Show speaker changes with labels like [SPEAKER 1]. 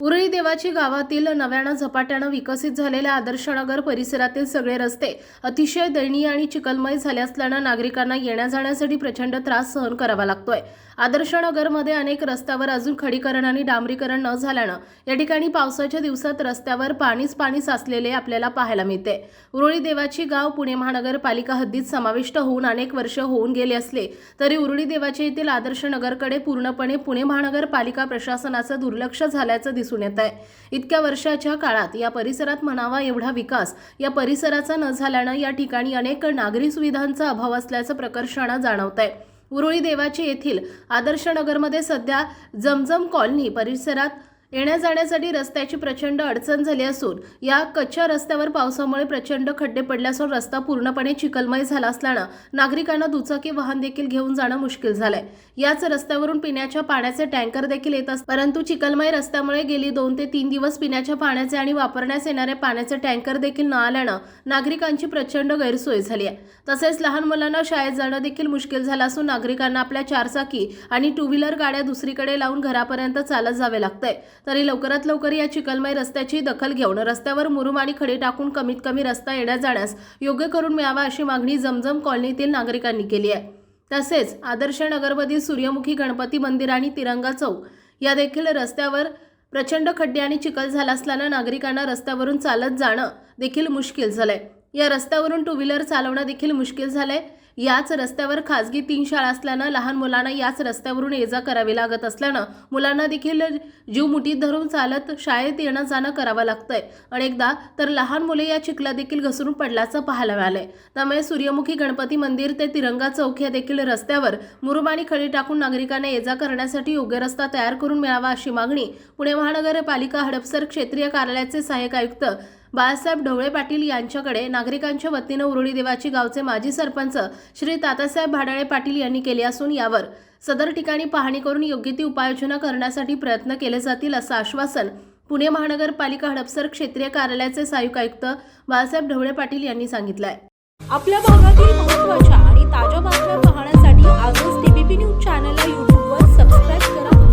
[SPEAKER 1] उरळी देवाची गावातील नव्यानं झपाट्यानं विकसित झालेल्या आदर्शनगर परिसरातील सगळे रस्ते अतिशय दयनीय आणि चिखलमय झाले असल्यानं नागरिकांना येण्या जाण्यासाठी प्रचंड त्रास सहन करावा लागतोय. आदर्शनगरमध्ये अनेक रस्त्यावर अजून खडीकरण आणि डांबरीकरण न झाल्यानं या ठिकाणी पावसाच्या दिवसात रस्त्यावर पाणीच पाणी साचलेले आपल्याला पाहायला मिळते. उरुळी देवाची गाव पुणे महानगरपालिका हद्दीत समाविष्ट होऊन अनेक वर्ष होऊन गेले असले तरी उरुळी देवाच्या येथील आदर्शनगरकडे पूर्णपणे पुणे महानगरपालिका प्रशासनाचं दुर्लक्ष झाल्याचं दिसून येत आहे. इतक्या वर्षाच्या काळात या परिसरात म्हणावा एवढा विकास या परिसराचा न झाल्यानं या ठिकाणी अनेक नागरी सुविधांचा अभाव असल्याचं प्रकर्षानं जाणवत आहे. उरुळी देवाची येथील आदर्श नगरमध्ये सध्या जमजम कॉलनी परिसरात येण्या जाण्यासाठी रस्त्याची प्रचंड अडचण झाली असून या कच्च्या रस्त्यावर पावसामुळे प्रचंड खड्डे पडले असून रस्ता पूर्णपणे चिखलमय झाला असल्यानं नागरिकांना दुचाकी वाहन देखील घेऊन जाणं मुश्किल झालंय. याच रस्त्यावरून पिण्याच्या पाण्याचे टँकर देखील येत असतात परंतु चिखलमय रस्त्यामुळे गेली दोन ते तीन दिवस पिण्याच्या पाण्याचे आणि वापरण्यास येणारे पाण्याचे टँकर देखील न आल्यानं नागरिकांची प्रचंड गैरसोय झाली आहे. तसेच लहान मुलांना शाळेत जाणं देखील मुश्किल झालं असून नागरिकांना आपल्या चारचाकी आणि टू व्हीलर गाड्या दुसरीकडे लावून घरापर्यंत चालत जावे लागतंय. तरी लवकरात लवकर या चिखलमय रस्त्याची दखल घेऊन रस्त्यावर मुरुम आणि खडे टाकून कमीत कमी रस्ता येण्या जाण्यास योग्य करून मिळावा अशी मागणी जमजम कॉलनीतील नागरिकांनी केली आहे. तसेच आदर्श नगरमधील सूर्यमुखी गणपती मंदिर आणि तिरंगा चौक या देखील रस्त्यावर प्रचंड खड्डे आणि चिखल झाला असल्यानं नागरिकांना रस्त्यावरून चालत जाणं देखील मुश्किल झालंय. या रस्त्यावरून टू व्हीलर चालवणं देखील मुश्किल झालंय. याच रस्त्यावर खासगी तीन शाळा असल्यानं लहान मुलांना याच रस्त्यावरून ये जा करावी लागत असल्यानं मुलांना देखील जीव मुठीत धरून चालत शाळेत येणं जाणं करावं लागतंय. अनेकदा तर लहान मुले या चिखला देखील घसरून पडल्याचं पाहायला मिळालंय. त्यामुळे सूर्यमुखी गणपती मंदिर ते तिरंगा चौक या देखील रस्त्यावर मुरुम आणि खडी टाकून नागरिकांना ये जा करण्यासाठी योग्य रस्ता तयार करून मिळावा अशी मागणी पुणे महानगरपालिका हडपसर क्षेत्रीय कार्यालयाचे सहाय्यक आयुक्त बाळासाहेब ढवळे पाटील यांच्याकडे नागरिकांच्या वतीनं उरुळी देवाची गावचे माजी सरपंच श्री तातासाहेब भाडाळे पाटील यांनी केले असून यावर सदर ठिकाणी पाहणी करून योग्य ती उपाययोजना करण्यासाठी प्रयत्न केले जातील असं आश्वासन पुणे महानगरपालिका हडपसर क्षेत्रीय कार्यालयाचे सहाय्यक आयुक्त बाळासाहेब ढवळे पाटील यांनी सांगितलं आहे
[SPEAKER 2] आपल्या भागातील महत्त्वाच्या